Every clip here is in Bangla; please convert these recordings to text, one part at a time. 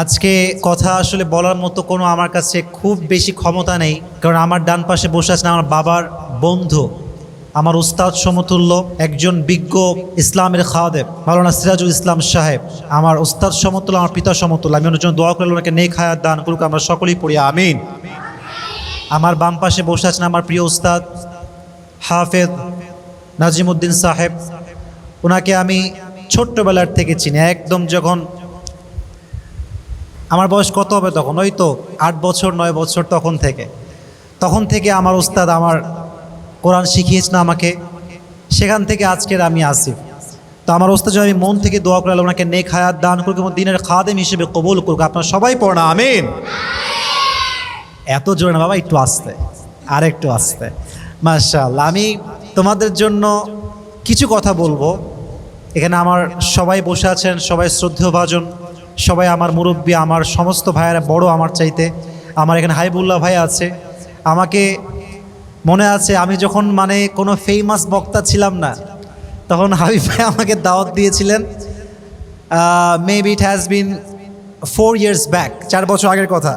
আজকে কথা আসলে বলার মতো কোনো আমার কাছে খুব বেশি ক্ষমতা নেই, কারণ আমার ডান পাশে বসে আছেন আমার বাবার বন্ধু, আমার উস্তাদ সমতুল্য, একজন বিজ্ঞ ইসলামের খাওয়াদেব মাওলানা সিরাজুল ইসলাম সাহেব, আমার উস্তাদ সমতুল্য, আমার পিতা সমতুল্য। আমি ওনার জন্য দোয়া করলে ওনাকে নেই হায়াত দান করুক, আমরা সকলেই পড়ি, আমিন। আমার বাম পাশে বসে আছেন আমার প্রিয় উস্তাদ হাফেজ নাজিমুদ্দিন সাহেব। ওনাকে আমি ছোট্টবেলার থেকে চিনি, একদম যখন আমার বয়স কত হবে তখন? ওই তো আট বছর, নয় বছর তখন থেকে। তখন থেকে আমার উস্তাদ আমার কোরআন শিখিয়েছেন আমাকে। সেখান থেকে আজকের আমি আসি। তো আমার ওস্তাদ আমি মন থেকে দোয়া করে ওনাকে নেক হায়াত দান করুক এবং দিনের খাদেম হিসেবে কবুল করুক। আপনার সবাই পড়ো না আমিন। এত জোরে না বাবা, একটু আসতে আর একটু আসতে। মার্শাল্লাহ আমি তোমাদের জন্য কিছু কথা বলব। এখানে আমার সবাই বসে আছেন, সবাই শ্রদ্ধেয় ভাজন। সবাই আমার মুরব্বী, আমার সমস্ত ভাইয়েরা বড় আমার চাইতে। আমার এখানে হাইবুল্লাহ ভাই আছে। আমাকে মনে আছে আমি যখন মানে কোনো ফেমাস বক্তা ছিলাম না, তখন হাবিব ভাই আমাকে দাওয়াত দিয়েছিলেন। Maybe it has been four years back চার বছর আগের কথা।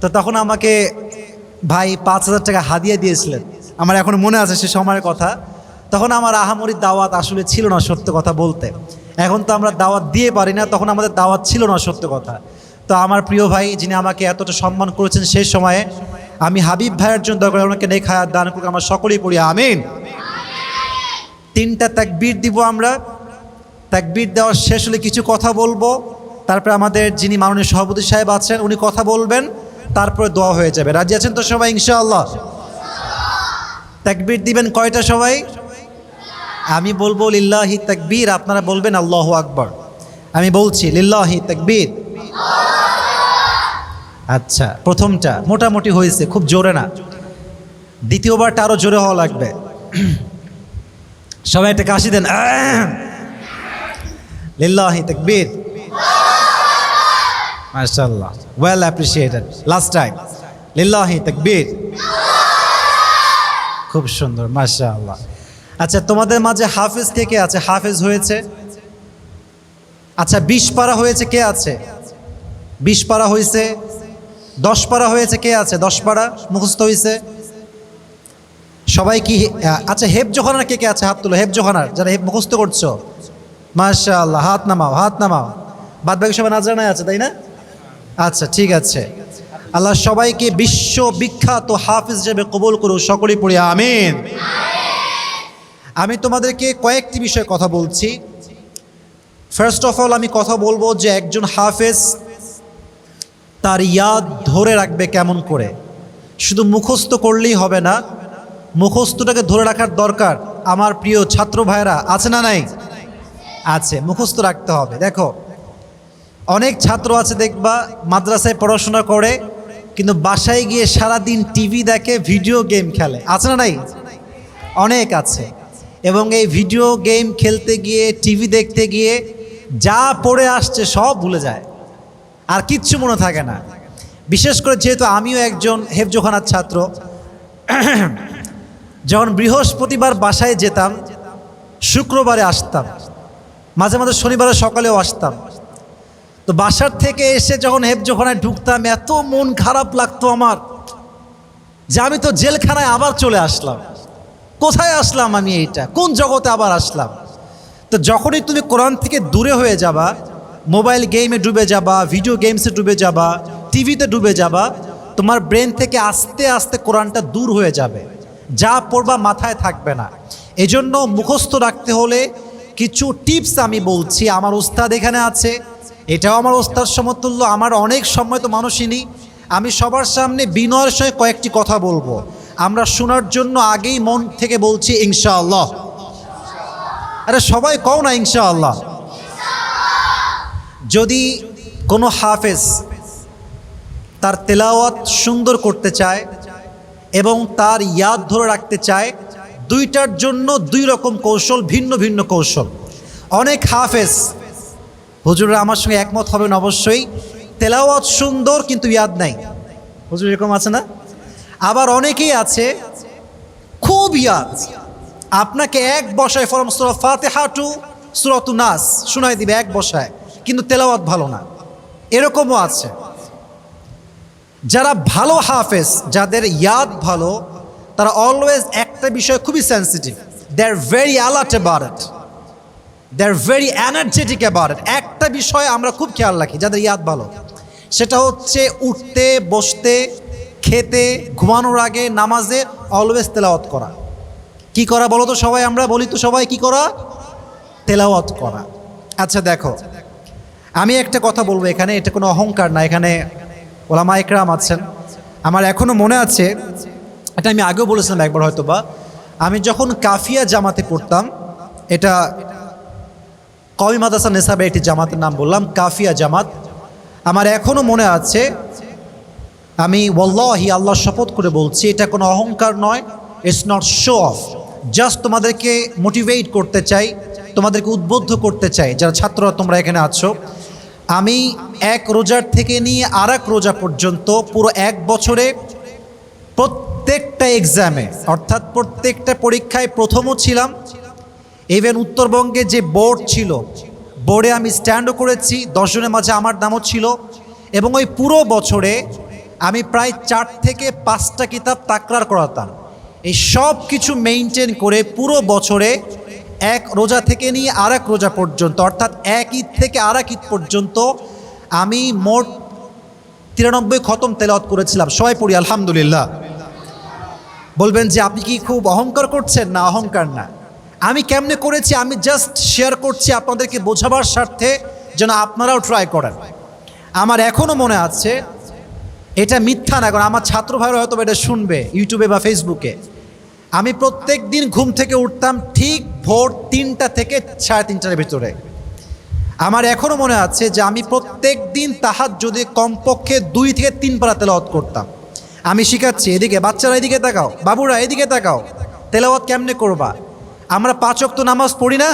তো তখন আমাকে ভাই পাঁচ হাজার টাকা হাদিয়া দিয়েছিলেন। আমার এখন মনে আছে সে সময়ের কথা। তখন আমার আহামরির দাওয়াত আসলে ছিল না সত্য কথা বলতে। এখন তো আমরা দাওয়াত দিয়ে পারি না, তখন আমাদের দাওয়াত ছিল না সত্য কথা। তো আমার প্রিয় ভাই যিনি আমাকে এতটা সম্মান করেছেন সেই সময়ে, আমি হাবিব ভাইয়ের জন্য দরকার ওনাকে নেক হায়াত দান করুক, আমরা সকলেই পড়ি, আমিন। তিনটা তাকবীর দিব আমরা। তাকবীর দেওয়ার শেষ হলে কিছু কথা বলব। তারপরে আমাদের যিনি মাননীয় সভাপতি সাহেব আছেন, উনি কথা বলবেন, তারপরে দোয়া হয়ে যাবে। রাজি আছেন তো সবাই, ইনশাআল্লাহ? তাকবীর দিবেন কয়টা সবাই? আমি বলব লিল্লাহি তাকবীর, আপনারা বলবেন আল্লাহ আকবর। আমি বলছি লিল্লাহি তাকবীর। আচ্ছা প্রথমটা মোটামুটি হয়েছে, খুব জোরে না। দ্বিতীয়বারটা আরও জোরে হওয়া লাগবে। সবাই একটা কাশি দেন। লিল্লাহি তাকবীর। মাশাআল্লাহ ওয়েল অ্যাপ্রিসিয়েটেড লাস্ট টাইম লিল্লাহি তাকবীর। খুব সুন্দর, মাশাআল্লাহ। আচ্ছা তোমাদের মাঝে হাফেজ কে কে আছে? হাফেজ হয়েছে। আচ্ছা বিশ পারা হয়েছে, কে আছে? বিশ পারা হয়েছে, দশ পারা হয়েছে, কে আছে? দশ পারা মুখস্থ হয়েছে। সবাই কি আচ্ছা হেব জোখানার কে কে আছে? হাত তুলো হেব জোখানার যারা হেব মুখস্থ করছ। মাশা আল্লাহ হাত নামাও হাত নামাও। বাদ বাকি সবাই নাজানায় আছে, তাই না? আচ্ছা ঠিক আছে। আল্লাহ সবাইকে বিশ্ব বিখ্যাত হাফিজ হিসেবে কবুল করুক, সকলেই পড়ি, আমিন। আমি তোমাদেরকে কয়েকটি বিষয়ে কথা বলছি। ফার্স্ট অফ অল আমি কথা বলব যে একজন হাফেজ তার ইয়াদ ধরে রাখবে কেমন করে? শুধু মুখস্থ করলেই হবে না, মুখস্থটাকে ধরে রাখার দরকার আমার প্রিয় ছাত্র ভাইরা আছে না নাই? আছে, মুখস্থ রাখতে হবে। দেখো, অনেক ছাত্র আছে দেখবা মাদ্রাসায় পড়াশোনা করে, কিন্তু বাসায় গিয়ে সারাদিন টিভি দেখে ভিডিও গেম খেলে। আছে না নাই? অনেক আছে। এবং এই ভিডিও গেম খেলতে গিয়ে টিভি দেখতে গিয়ে যা পড়ে আসছে সব ভুলে যায়। আর কিচ্ছু মনে থাকে না। বিশেষ করে যেহেতু আমিও একজন হেফজোখানার ছাত্র, যখন বৃহস্পতিবার বাসায় যেতাম, শুক্রবারে আসতাম, মাঝে মাঝে শনিবারে সকালেও আসতাম। তো বাসার থেকে এসে যখন হেফজোখানায় ঢুকতাম, এত মন খারাপ লাগতো আমার যে আমি তো জেলখানায় আবার চলে আসলাম। কোথায় আসলাম আমি এইটা? কোন জগতে আবার আসলাম? তো যখনই তুমি কোরআন থেকে দূরে হয়ে যাবা, মোবাইল গেমে ডুবে যাবা, ভিডিও গেমসে ডুবে যাবা, টিভিতে ডুবে যাবা, তোমার ব্রেন থেকে আস্তে আস্তে কোরআনটা দূর হয়ে যাবে। যা পড়বা মাথায় থাকবে না। এজন্য মুখস্থ রাখতে হলে কিছু টিপস আমি বলছি। আমার উস্তাদ এখানে আছে। এটাও আমার ওস্তাদ সমতুল্য। আমার অনেক সময় তো মানুষই আমি সবার সামনে বিনয়ের সঙ্গে কয়েকটি কথা বলব। আমরা শোনার জন্য আগেই মন থেকে বলছি ইনশাআল্লাহ। আরে সবাই কও না ইনশাআল্লাহ। যদি কোনো হাফেজ তার তেলাওয়াত সুন্দর করতে চায় এবং তার ইয়াদ ধরে রাখতে চায়, দুইটার জন্য দুই রকম কৌশল, ভিন্ন ভিন্ন কৌশল। অনেক হাফেজ, হুজুররা আমার সঙ্গে একমত হবেন অবশ্যই, তেলাওয়াত সুন্দর কিন্তু ইয়াদ নাই। হুজুর এরকম আছে না? আবার অনেকেই আছে খুব ইয়াদ। আপনাকে এক বসায় ফরম সুরা ফাতেহা টু সুরতু নাস শোনাই দিবে এক বসায়, কিন্তু তেলাওয়াত ভালো না। এরকমও আছে। যারা ভালো হাফেজ, যাদের ইয়াদ ভালো, তারা অলওয়েজ একটা বিষয় খুবই sensitive they are very alert about it they are very energetic about it একটা বিষয় আমরা খুব খেয়াল রাখি, যাদের ইয়াদ ভালো। সেটা হচ্ছে উঠতে, বসতে খেতে, ঘুমানোর আগে নামাজে অলওয়েজ তেলাওয়াত করা। কি করা বলো তো সবাই, আমরা বলি তো সবাই কি করা? তেলাওয়াত করা। আচ্ছা দেখো, আমি একটা কথা বলব এখানে, এটা কোনো অহংকার না, এখানে ওলামা একরাম আছেন। আমার এখনও মনে আছে, এটা আমি আগেও বলেছিলাম একবার হয়তো বা আমি যখন কাফিয়া জামাতে পড়তাম, এটা কবি মাদাসা নেসাবে একটি জামাতের নাম বললাম, কাফিয়া জামাত। আমার এখনও মনে আছে আমি ওল্লাহি আল্লাহ শপথ করে বলছি, এটা কোনো অহংকার নয় it's not show off just তোমাদেরকে মোটিভেট করতে চাই, তোমাদেরকে উদ্বুদ্ধ করতে চাই, যারা ছাত্ররা তোমরা এখানে আছো। আমি এক রোজার থেকে নিয়ে আর এক রোজা পর্যন্ত পুরো এক বছরে প্রত্যেকটা এক্সামে অর্থাৎ প্রত্যেকটা পরীক্ষায় প্রথমও ছিলাম। ইভেন উত্তরবঙ্গে যে বোর্ড ছিল বোর্ডে আমি স্ট্যান্ডও করেছি, দশজনের মাঝে আমার নামও ছিল। এবং ওই পুরো বছরে আমি প্রায় চার থেকে পাঁচটা কিতাব তাকরার করাতাম। এই সব কিছু মেনটেন করে পুরো বছরে এক রোজা থেকে নিয়ে আর এক রোজা পর্যন্ত, অর্থাৎ এক ঈদ থেকে আর এক ঈদ পর্যন্ত আমি মোট তিরানব্বই খতম তেলাওয়াত করেছিলাম। সবাই পড়ি, আলহামদুলিল্লাহ। বলবেন যে, আপনি কি খুব অহংকার করছেন? না, অহংকার না। আমি কেমনে করেছি? আমি জাস্ট শেয়ার করছি আপনাদেরকে বোঝাবার স্বার্থে, যেন আপনারাও ট্রাই করেন। আমার এখনও মনে আছে এটা মিথ্যা না, কারণ আমার ছাত্র ভাইরা হয়তো এটা শুনবে ইউটিউবে বা ফেসবুকে। আমি প্রত্যেক দিন ঘুম থেকে উঠতাম ঠিক ভোর তিনটা থেকে সাড়ে তিনটার ভিতরে। আমার এখনও মনে আছে যে আমি প্রত্যেক দিন তাহার যদি কমপক্ষে দুই থেকে তিন পারা তেলাওয়াত করতাম। আমি শিখাচ্ছি, এদিকে বাচ্চারা এদিকে তাকাও, বাবুরা এদিকে তাকাও, তেলাওয়াত কেমনে করবা? আমরা পাঁচ অক্ত নামাজ পড়ি না?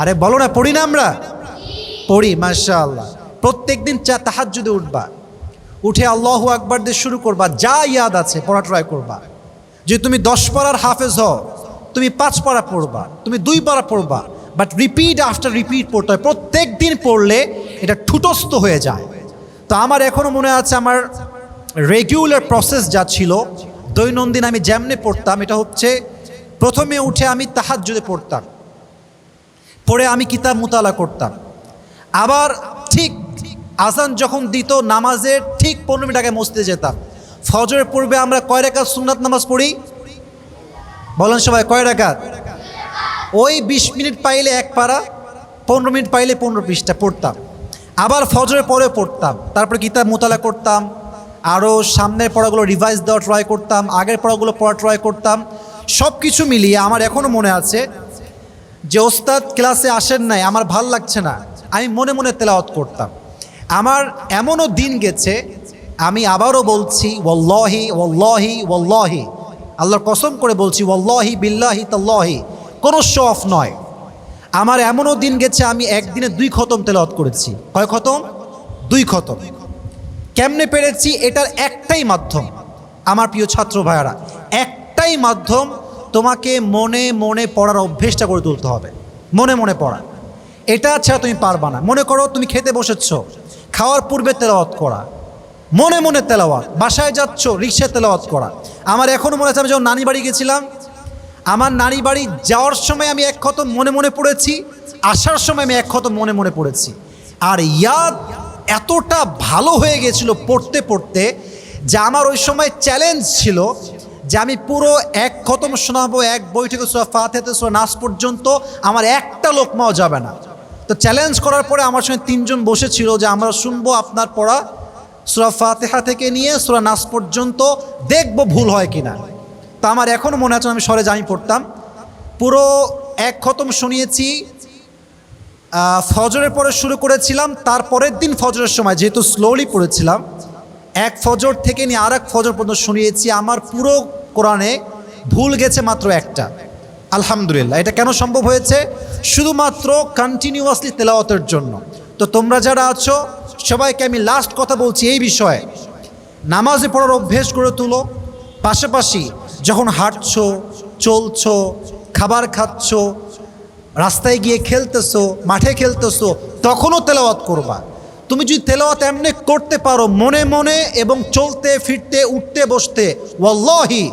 আরে বলো না, পড়ি না আমরা? পড়ি আল্লাহ প্রত্যেক দিন চা তাহার যদি উঠবা। উঠে আল্লাহ আকবার দিয়ে শুরু করবা, যা ইয়াদ আছে পড়া ট্রাই করবা। যে তুমি দশ পাড়ার হাফেজ হও, তুমি পাঁচ পাড়া পড়বা, তুমি দুই পাড়া পড়বা বাট রিপিট আফটার রিপিট পড়তে হয়। প্রত্যেক দিন পড়লে এটা ঠুটস্থ হয়ে যায়। তো আমার এখনও মনে আছে আমার রেগুলার প্রসেস যা ছিল, দৈনন্দিন আমি যেমনে পড়তাম, এটা হচ্ছে প্রথমে উঠে আমি তাহার যদি পড়তাম। পড়ে আমি কিতাব মুতালা করতাম। আবার ঠিক আজান যখন দিত নামাজের ঠিক পনেরো মিনিট আগে মসজিদে যেতাম। ফজরের পূর্বে আমরা কয় রেখাত সুন্নাত নামাজ পড়ি? বলেন সবাই, কয় রেখাত ওই বিশ মিনিট পাইলে এক পারা, পনেরো মিনিট পাইলে পনেরো পৃষ্ঠা পড়তাম। আবার ফজরের পরে পড়তাম। তারপরে কিতাব মোতালা করতাম। আরও সামনের পড়াগুলো রিভাইজ দেওয়া ট্রাই করতাম। আগের পড়াগুলো পড়া ট্রাই করতাম। সব কিছু মিলিয়ে আমার এখনও মনে আছে যে ওস্তাদ ক্লাসে আসেন নাই, আমার ভালো লাগছে না। আমি মনে মনে তেলাওয়াত করতাম। আমার এমনও দিন গেছে, আমি আবারও বলছি ওল্লাহি ওল্লাহি ওল্লাহি আল্লাহর কসম করে বলছি ওল্লাহি বিল্লাহি তাল্লাহি। কোনো শো অফ নয়। আমার এমনও দিন গেছে, আমি একদিনে দুই খতম তেলাওয়াত করেছি। কয় খতম? দুই খতম। কেমনে পেরেছি? এটার একটাই মাধ্যম। আমার প্রিয় ছাত্র ভাইয়ারা, একটাই মাধ্যম তোমাকে মনে মনে পড়ার অভ্যেসটা করে তুলতে হবে। মনে মনে পড়া। এটা ছাড়া তুমি পারবা না। মনে করো তুমি খেতে বসেছ। খাওয়ার পূর্বে তেলাওয়াত করা। মনে মনে তেলাওয়াত। বাসায় যাচ্ছ রিক্সায় তেলাওয়াত করা। আমার এখনও মনে আছে, আমি যখন নানি বাড়ি গেছিলাম, আমার নানি বাড়ি যাওয়ার সময় আমি এক খতম মনে মনে পড়েছি, আসার সময় আমি এক খতম মনে মনে পড়েছি। আর ইয়াদ এতটা ভালো হয়ে গেছিল পড়তে পড়তে, যে আমার ওই সময় চ্যালেঞ্জ ছিল, যে আমি পুরো এক খতম শোনাবো, এক বই থেকে সোয়া ফাতেতে সোয়া নাচ পর্যন্ত, আমার একটা লোকমাও যাবে না। তো চ্যালেঞ্জ করার পরে আমার সঙ্গে তিনজন বসেছিল যে আমরা শুনব আপনার পড়া সুরা ফাতেহা থেকে নিয়ে সুরা নাচ পর্যন্ত দেখব ভুল হয় কিনা। তা আমার এখনও মনে আছে, আমি সরে জামি পড়তাম। পুরো এক খতম শুনিয়েছি। ফজরের পরে শুরু করেছিলাম, তারপরের দিন ফজরের সময়, যেহেতু স্লোলি পড়েছিলাম, এক ফজর থেকে নিয়ে আর এক ফজর পর্যন্ত শুনিয়েছি। আমার পুরো কোরআনে ভুল গেছে মাত্র একটা। আলহামদুলিল্লাহ, এটা কেন সম্ভব হয়েছে? শুধুমাত্র কন্টিনিউয়াসলি তেলাওয়াতের জন্য। তো তোমরা যারা আছো, সবাইকে আমি লাস্ট কথা বলছি এই বিষয়ে। নামাজে পড়ার অভ্যেস করে তুলো। পাশাপাশি যখন হাঁটছো, চলছো, খাবার খাচ্ছো, রাস্তায় গিয়ে খেলতেছো, মাঠে খেলতেছো, তখনও তেলাওয়াত করবা। তুমি যদি তেলাওয়াত এমনি করতে পারো, মনে মনে এবং চলতে, ফিরতে, উঠতে, বসতে, ওয়াল্লাহি,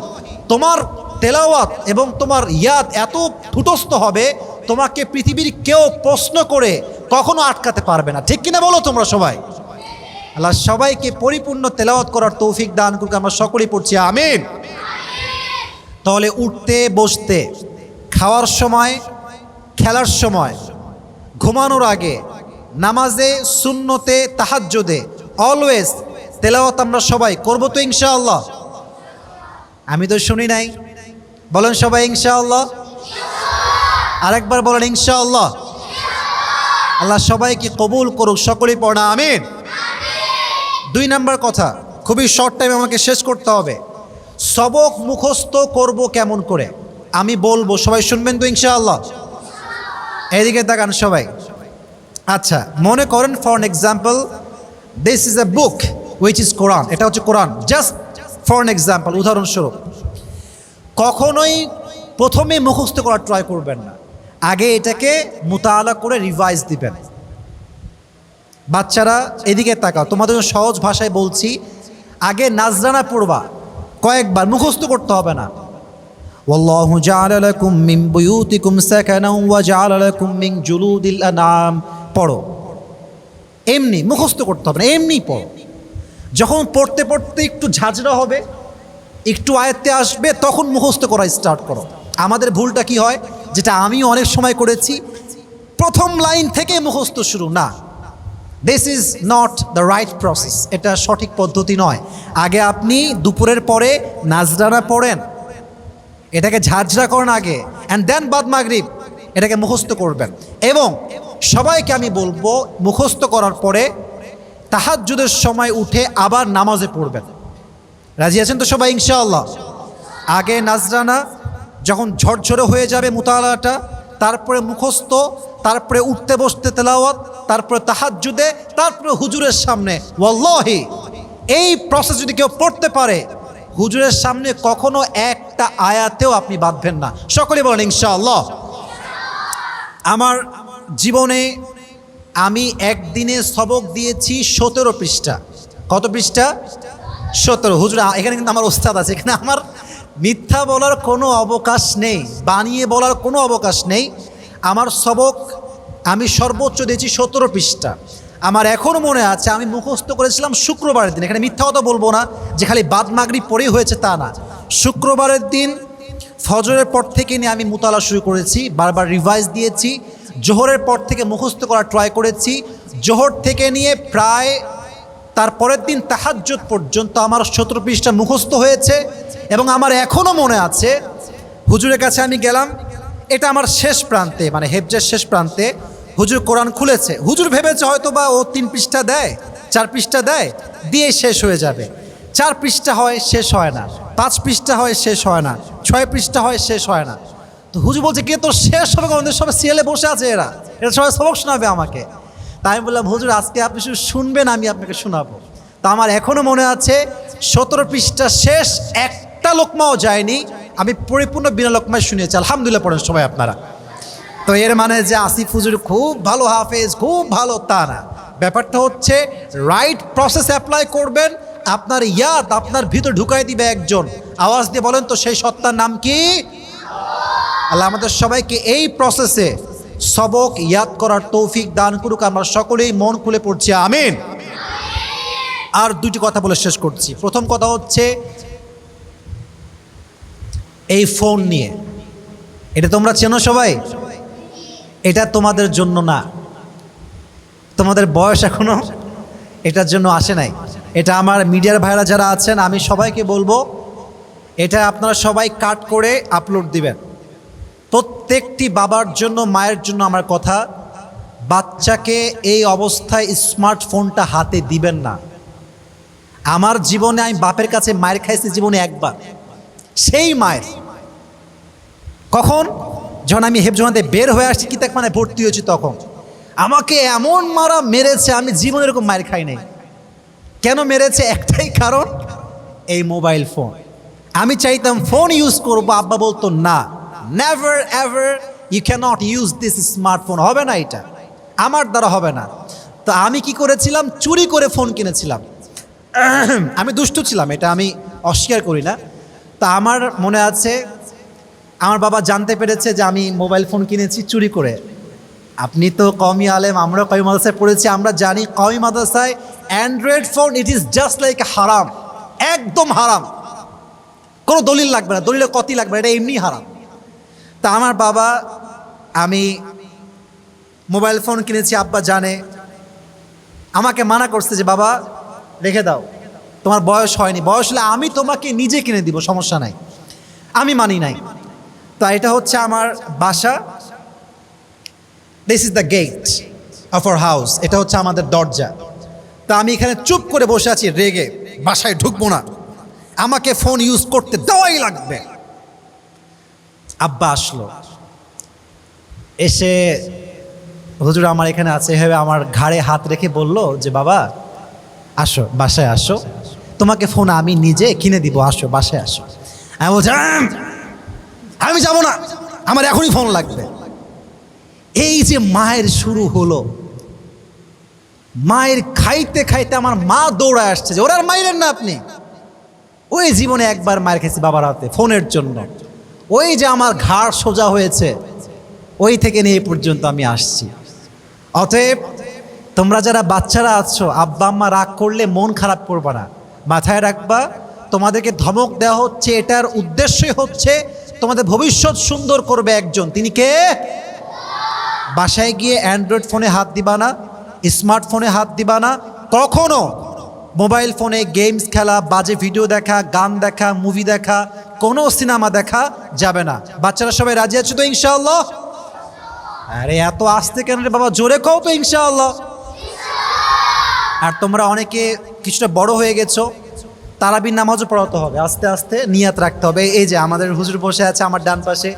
তোমার তেলাওয়াত এবং তোমার ইয়াদ এত ফুটস্থ হবে, তোমাকে পৃথিবীর কেউ প্রশ্ন করে কখনো আটকাতে পারবে না। ঠিক কিনা বলো তোমরা সবাই? আল্লাহ সবাইকে পরিপূর্ণ তেলাওয়াত করার তৌফিক দান করুক, আমরা সকলেই পড়ছি, আমিন। তাহলে উঠতে, বসতে, খাওয়ার সময়, খেলার সময়, ঘুমানোর আগে, নামাজে শূন্যতে তাহাজ্জুদে অলওয়েজ তেলাওয়াত আমরা সবাই করব তো ইনশাআল্লাহ। আমি তো শুনি নাই। বলেন সবাই ইনশাআল্লাহ। আরেকবার বলেন ইনশাআল্লাহ। আল্লাহ সবাইকে কবুল করুক, সকলেই পড়া, আমিন। দুই নাম্বার কথা, খুবই শর্ট টাইমে আমাকে শেষ করতে হবে। সবক মুখস্থ করব কেমন করে? আমি বলব, সবাই শুনবেন তো ইনশাআল্লাহ। এদিকে তাকান সবাই। আচ্ছা মনে করেন for an example this is a book which is কোরআন এটা হচ্ছে কোরআন জাস্ট ফর এন এক্সাম্পল উদাহরণস্বরূপ। কখনোই প্রথমে মুখস্থ করার ট্রাই করবেন না আগে এটাকে মোতালা করে রিভাইজ দিবেন বাচ্চারা এদিকে তাকাও তোমাদের জন্য সহজ ভাষায় বলছি আগে নাজরানা পড়বা কয়েকবার মুখস্থ করতে হবে না والله جعل لكم من بيوتكم سكنا وجعل لكم من جلود الأنعام পড়ো এমনি মুখস্থ করতে হবে না এমনি পড়ো যখন পড়তে পড়তে একটু ঝাঁঝরা হবে একটু আয়ত্তে আসবে, তখন মুখস্থ করা স্টার্ট করো। আমাদের ভুলটা কি হয়? যেটা আমিও অনেক সময় করেছি, প্রথম লাইন থেকে মুখস্থ শুরু, না। This is not the right process এটা সঠিক পদ্ধতি নয়। আগে আপনি দুপুরের পরে নাজরানা পড়েন, এটাকে ঝাঁঝরা করেন আগে অ্যান্ড দেন বাদ মাগরিব, এটাকে মুখস্থ করবেন। এবং সবাইকে আমি বলব, মুখস্থ করার পরে তাহাজ্জুদের সময় উঠে আবার নামাজে পড়বেন। রাজি আছেন তো সবাই? ইনশাআল্লাহ। আগে নাজরানা যখন ঝরঝরে হয়ে যাবে মুতালাটা, তারপরে মুখস্থ, তারপরে উঠতে বসতে তেলাওয়াত, তারপরে তাহাজ্জুদে, তারপরে হুজুরের সামনে। ওয়াল্লাহি! এই প্রসেস যদি কেউ পড়তে পারে, হুজুরের সামনে কখনো একটা আয়াতেও আপনি বাঁধবেন না। সকলে বলেন, ইনশাআল্লাহ। আমার জীবনে আমি একদিনে সবক দিয়েছি সতেরো পৃষ্ঠা। কত পৃষ্ঠা? সতেরো হুজুর এখানে কিন্তু আমার ওস্তাদ আছে, এখানে আমার মিথ্যা বলার কোনো অবকাশ নেই, বানিয়ে বলার কোনো অবকাশ নেই। আমার সবক আমি সর্বোচ্চ দিয়েছি সতেরো পৃষ্ঠা। আমার এখনও মনে আছে, আমি মুখস্থ করেছিলাম শুক্রবারের দিন। এখানে মিথ্যা কথা বলব না যে খালি বাদ মাগরি পরেই হয়েছে তা না। শুক্রবারের দিন ফজরের পর থেকে নিয়ে আমি মুতালা শুরু করেছি, বারবার রিভাইজ দিয়েছি, জোহরের পর থেকে মুখস্থ করার ট্রাই করেছি। জোহর থেকে নিয়ে প্রায় তার পরের দিন তাহাজ্জুদ পর্যন্ত আমার সতেরো পৃষ্ঠা মুখস্থ হয়েছে এবং আমার এখনও মনে আছে, হুজুরের কাছে আমি গেলাম, এটা আমার শেষ প্রান্তে মানে হেফজের শেষ প্রান্তে, হুজুর কোরআন খুলেছে। হুজুর ভেবেছে হয়তো বা ও তিন পৃষ্ঠা দেয়, চার পৃষ্ঠা দেয় দিয়ে শেষ হয়ে যাবে। চার পৃষ্ঠা হয়, শেষ হয় না। পাঁচ পৃষ্ঠা হয়, শেষ হয় না। ছয় পৃষ্ঠা হয়, শেষ হয় না। তো হুজুর বলছে, কে তো শেষ হবে? আমাদের সবাই সিরিয়ালে বসে আছে এরা। এরা সবাই সবক শোনাবে আমাকে। তাই আমি বললাম, হুজুর, আজকে আপনি শুধু শুনবেন, আমি আপনাকে শোনাবো। তা আমার এখনও মনে আছে, সতেরো পৃষ্ঠা শেষ, একটা লোকমাও যায়নি। আমি পরিপূর্ণ বিনা লোকমায় শুনিয়েছি আলহামদুলিল্লাহ, পড়েন সবাই আপনারা। তো এর মানে যে আসিফ হুজুর খুব ভালো হাফেজ, খুব ভালো তা না। ব্যাপারটা হচ্ছে রাইট প্রসেস অ্যাপ্লাই করবেন, আপনার ইয়াদ আপনার ভিতর ঢুকাই দিবে একজন। আওয়াজ দিয়ে বলেন তো, সেই সত্তার নাম কি? আল্লাহ আমাদের সবাইকে এই প্রসেসে সবক ইয়াদ করার তৌফিক দান করুক। আমরা সকলেই মন খুলে পড়ছি, আমিন। আর দুটি কথা বলে শেষ করছি। প্রথম কথা হচ্ছে, এই ফোন নিয়ে। এটা তোমরা চেনো সবাই? এটা তোমাদের জন্য না। তোমাদের বয়স এখনও এটার জন্য আসে নাই। এটা আমার মিডিয়ার ভাইরা যারা আছেন, আমি সবাইকে বলব, এটা আপনারা সবাই কাট করে আপলোড দিবেন। প্রত্যেকটি বাবার জন্য, মায়ের জন্য আমার কথা, বাচ্চাকে এই অবস্থায় স্মার্টফোনটা হাতে দিবেন না। আমার জীবনে আমি বাপের কাছে মায়ের খাইছি জীবনে একবার। সেই মায়ের। কখন? যখন আমি হেফজমাতে বের হয়ে আসছি কিতাক মানে ভর্তি হয়েছি তখন। আমাকে এমন মারা মেরেছে, আমি জীবনে এরকম মায়ের খাই নাই। কেন মেরেছে? একটাই কারণ, এই মোবাইল ফোন। আমি চাইতাম ফোন ইউজ করব, আব্বা বলতো না। Never ever you can't use this smartphone হবে না এটা। আমার দ্বারা হবে না। তো আমি কি করেছিলাম? চুরি করে ফোন কিনেছিলাম। আমি দুষ্টু ছিলাম, এটা আমি অস্বীকার করি না। তা আমার মনে আছে, আমার বাবা জানতে পেরেছে যে আমি মোবাইল ফোন কিনেছি চুরি করে। আপনি তো কমি আলেম, আমরা কমি মাদ্রাসায় পড়েছি, আমরা জানি কমি মাদ্রাসায় android phone it is just like হারাম একদম হারাম কোনো দলিল লাগবে না দলিলের কতই লাগবে এটা এমনি হারাম তা আমার বাবা, আমি মোবাইল ফোন কিনেছি, আব্বা জানে। আমাকে মানা করছে যে, বাবা, রেখে দাও। তোমার বয়স হয়নি। বয়স হলে আমি তোমাকে নিজে কিনে দিব, সমস্যা নাই। আমি মানি নাই। তো এটা হচ্ছে আমার বাসা। This is the gate of our house এটা হচ্ছে আমাদের দরজা। তা আমি এখানে চুপ করে বসে আছি, রেগে। বাসায় ঢুকবো না। আমাকে ফোন ইউজ করতে দেওয়াই লাগবে। আব্বা আসলো। এসে হুজুর আমার এখানে আছে এভাবে আমার ঘাড়ে হাত রেখে বলল যে বাবা আসো বাসায় আসো। তোমাকে ফোন আমি নিজে কিনে দিব আসো বাসায় আসো। আমি বলছি "আম, যাব না আমার এখনই ফোন লাগবে। এই যে মায়ের শুরু হলো মায়ের খাইতে খাইতে আমার মা দৌড়ায় আসছে যে ওরা আর মাইলেন না আপনি? ওই জীবনে একবার মায়ের খেয়েছি বাবার হাতে ফোনের জন্য। ওই যে আমার ঘাড় সোজা হয়েছে, ওই থেকে নিয়ে পর্যন্ত আমি আসছি। অতএব তোমরা যারা বাচ্চারা আছো, আব্বা আম্মা রাগ করলে মন খারাপ করবা না। মাথায় রাখবা, তোমাদেরকে ধমক দেওয়া হচ্ছে, এটার উদ্দেশ্যই হচ্ছে তোমাদের ভবিষ্যৎ সুন্দর করবে একজন। তিনি কে? বাসায় গিয়ে অ্যান্ড্রয়েড ফোনে হাত দিবা না, স্মার্টফোনে হাত দিবা না, কখনো মোবাইল ফোনে গেমস খেলা, বাজে ভিডিও দেখা, গান দেখা মুভি দেখা, কোনো সিনেমা দেখা যাবে না। বাচ্চারা সবাই রাজি আছে তো ইনশাআল্লাহ? আরে এত আসতে কেন রে বাবা? জোরে কও তো ইনশাআল্লাহ। আর তোমরা অনেকে কিছুটা বড় হয়ে গেছো, তারাবির নামাজও পড়াতে হবে। আস্তে আস্তে নিয়াত রাখতে হবে। এই যে আমাদের হুজুর বসে আছে আমার ডান পাশে।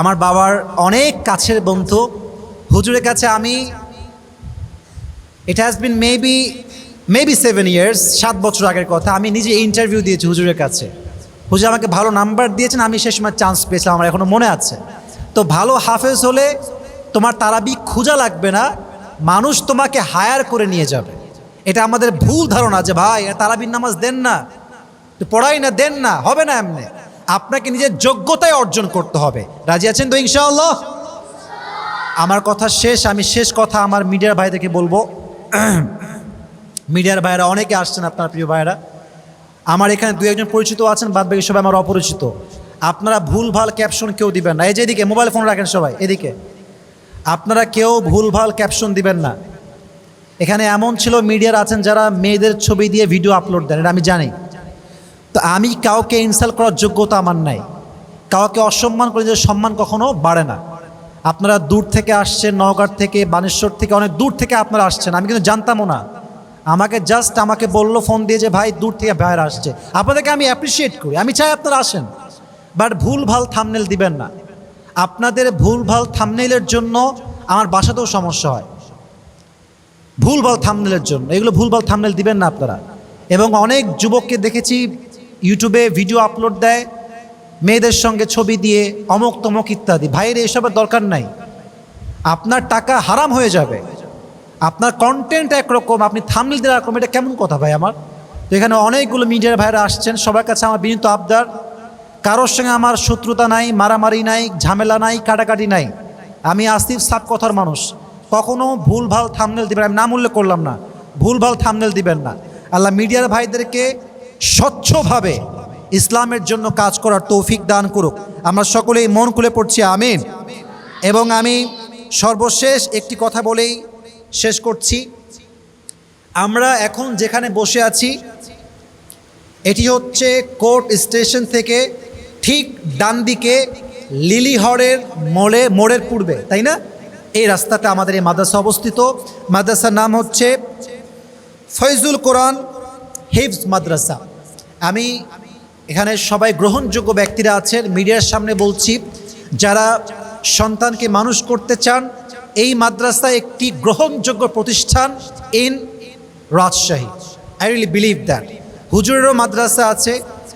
আমার বাবার অনেক কাছের বন্ধু। হুজুরের কাছে আমি it has been maybe maybe seven years সাত বছর আগের কথা, আমি নিজে ইন্টারভিউ দিয়েছি হুজুরের কাছে। হুজুর আমাকে ভালো নাম্বার দিয়েছেন, আমি সে সময় চান্স পেয়েছিলাম, আমার এখনও মনে আছে। তো ভালো হাফেজ হলে তোমার তারাবি খোঁজা লাগবে না, মানুষ তোমাকে হায়ার করে নিয়ে যাবে। এটা আমাদের ভুল ধারণা যে ভাই তারাবির নামাজ দেন না পড়াই না, দেন না, হবে না এমনি। আপনাকে নিজের যোগ্যতায় অর্জন করতে হবে। রাজি আছেন তো ইনশাআল্লাহ? আমার কথা শেষ, আমি শেষ কথা আমার মিডিয়ার ভাইদেরকে বলব। মিডিয়ার ভাইরা অনেকে আসছেন আপনার প্রিয় ভাইরা আমার এখানে দু একজন পরিচিত আছেন, বাদ বাকি সবাই আমার অপরিচিত। আপনারা ভুল ভালো ক্যাপশন কেউ দিবেন না। এই যে এদিকে মোবাইল ফোন রাখেন সবাই, এদিকে। আপনারা কেউ ভুল ভালো ক্যাপশন দিবেন না। এখানে এমন ছিল মিডিয়ার আছেন যারা মেয়েদের ছবি দিয়ে ভিডিও আপলোড দেন, এটা আমি জানি। তো আমি কাউকে ইনসাল্ট করার যোগ্যতা আমার নাই। কাউকে অসম্মান করে যে সম্মান কখনো বাড়ে না। আপনারা দূর থেকে আসছেন নওগাঁ থেকে, বানেশ্বর থেকে, অনেক দূর থেকে আপনারা আসছেন, আমি কিন্তু জানতামও না। আমাকে জাস্ট আমাকে বলল ফোন দিয়ে যে, ভাই, দূর থেকে বাইরে আসছে। আপনাদেরকে আমি অ্যাপ্রিসিয়েট করি। আমি চাই আপনারা আসেন। বাট ভুল ভালো থামনেল দিবেন না। আপনাদের ভুল ভালো থামনেলের জন্য আমার বাসাতেও সমস্যা হয়। ভুল ভালো থামনেলের জন্য। এগুলো ভুলভাল থামনেল দিবেন না আপনারা। এবং অনেক যুবককে দেখেছি ইউটিউবে ভিডিও আপলোড দেয়, মেয়েদের সঙ্গে ছবি দিয়ে অমক তমক ইত্যাদি। ভাইয়ের এসবের দরকার নাই। আপনার টাকা হারাম হয়ে যাবে। আপনার কন্টেন্ট একরকম, আপনি থামনেল দেওয়ার রকম এটা কেমন কথা ভাই আমার? এখানে অনেকগুলো মিডিয়ার ভাইরা আসছেন, সবার কাছে আমার বিনীত আবদার। কারোর সঙ্গে আমার শত্রুতা নাই, মারামারি নাই, ঝামেলা নাই, কাটাকাটি নাই। আমি আসিফ সাপ কথার মানুষ। কখনো ভুলভাল থামনেল দিবেন, আমি নাম উল্লেখ করলাম না। ভুলভাল থামনেল দিবেন না। আল্লাহ মিডিয়ার ভাইদেরকে স্বচ্ছভাবে ইসলামের জন্য কাজ করার তৌফিক দান করুক। আমরা সকলেই মন খুলে পড়ছি, আমিন। এবং আমি সর্বশেষ একটি কথা বলেই শেষ করছি। আমরা এখন যেখানে বসে আছি, এটি হচ্ছে কোর্ট স্টেশন থেকে ঠিক ডান দিকে লিলিহরের মোড়ে, মোড়ের পূর্বে, তাই না? এই রাস্তাটা আমাদের এই মাদ্রাসা অবস্থিত। মাদ্রাসার নাম হচ্ছে ফয়জুল কোরআন হিফজ মাদ্রাসা। আমি এখানে সবাই গ্রহণযোগ্য ব্যক্তিরা আছেন, মিডিয়ার সামনে বলছি, যারা সন্তানকে মানুষ করতে চান এই মাদ্রাসা একটি গ্রহণযোগ্য প্রতিষ্ঠান in Rajshahi. I really believe that হুজুরেরও মাদ্রাসা আছে,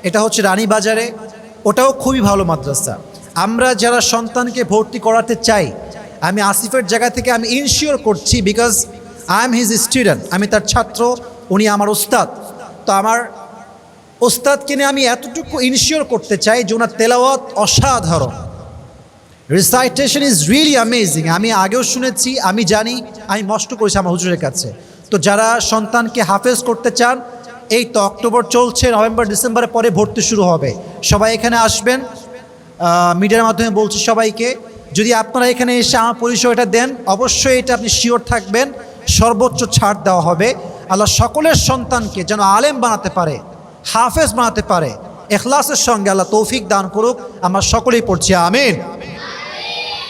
এটা হচ্ছে রানীবাজারে ওটাও খুবই ভালো মাদ্রাসা। আমরা যারা সন্তানকে ভর্তি করাতে চাই, আমি আসিফের জায়গা থেকে আমি ইনশিওর করছি because I am his student আমি তার ছাত্র, উনি আমার উস্তাদ তো আমার ওস্তাদকে নিয়ে আমি এতটুকু ইনশিওর করতে চাই যে ওনার তেলাওয়াত অসাধারণ। রিসাইটেশন ইজ রিয়েলি অ্যামেজিং আমি আগেও শুনেছি, আমি জানি, আমি মষ্ট করেছি আমার হুজুরের কাছে। তো যারা সন্তানকে হাফেজ করতে চান, এই তো অক্টোবর চলছে, নভেম্বর, ডিসেম্বরের পরে ভর্তি শুরু হবে। সবাই এখানে আসবেন। মিডিয়ার মাধ্যমে বলছি সবাইকে, যদি আপনারা এখানে এসে আমার পরিচয়টা দেন, অবশ্যই এটা আপনি শিওর থাকবেন, সর্বোচ্চ ছাড় দেওয়া হবে। আল্লাহ সকলের সন্তানকে যেন আলেম বানাতে পারে, হাফেজ বানাতে পারে, এখলাসের সঙ্গে আল্লাহ তৌফিক দান করুক। আমরা সকলেই পড়ছি, আমিন।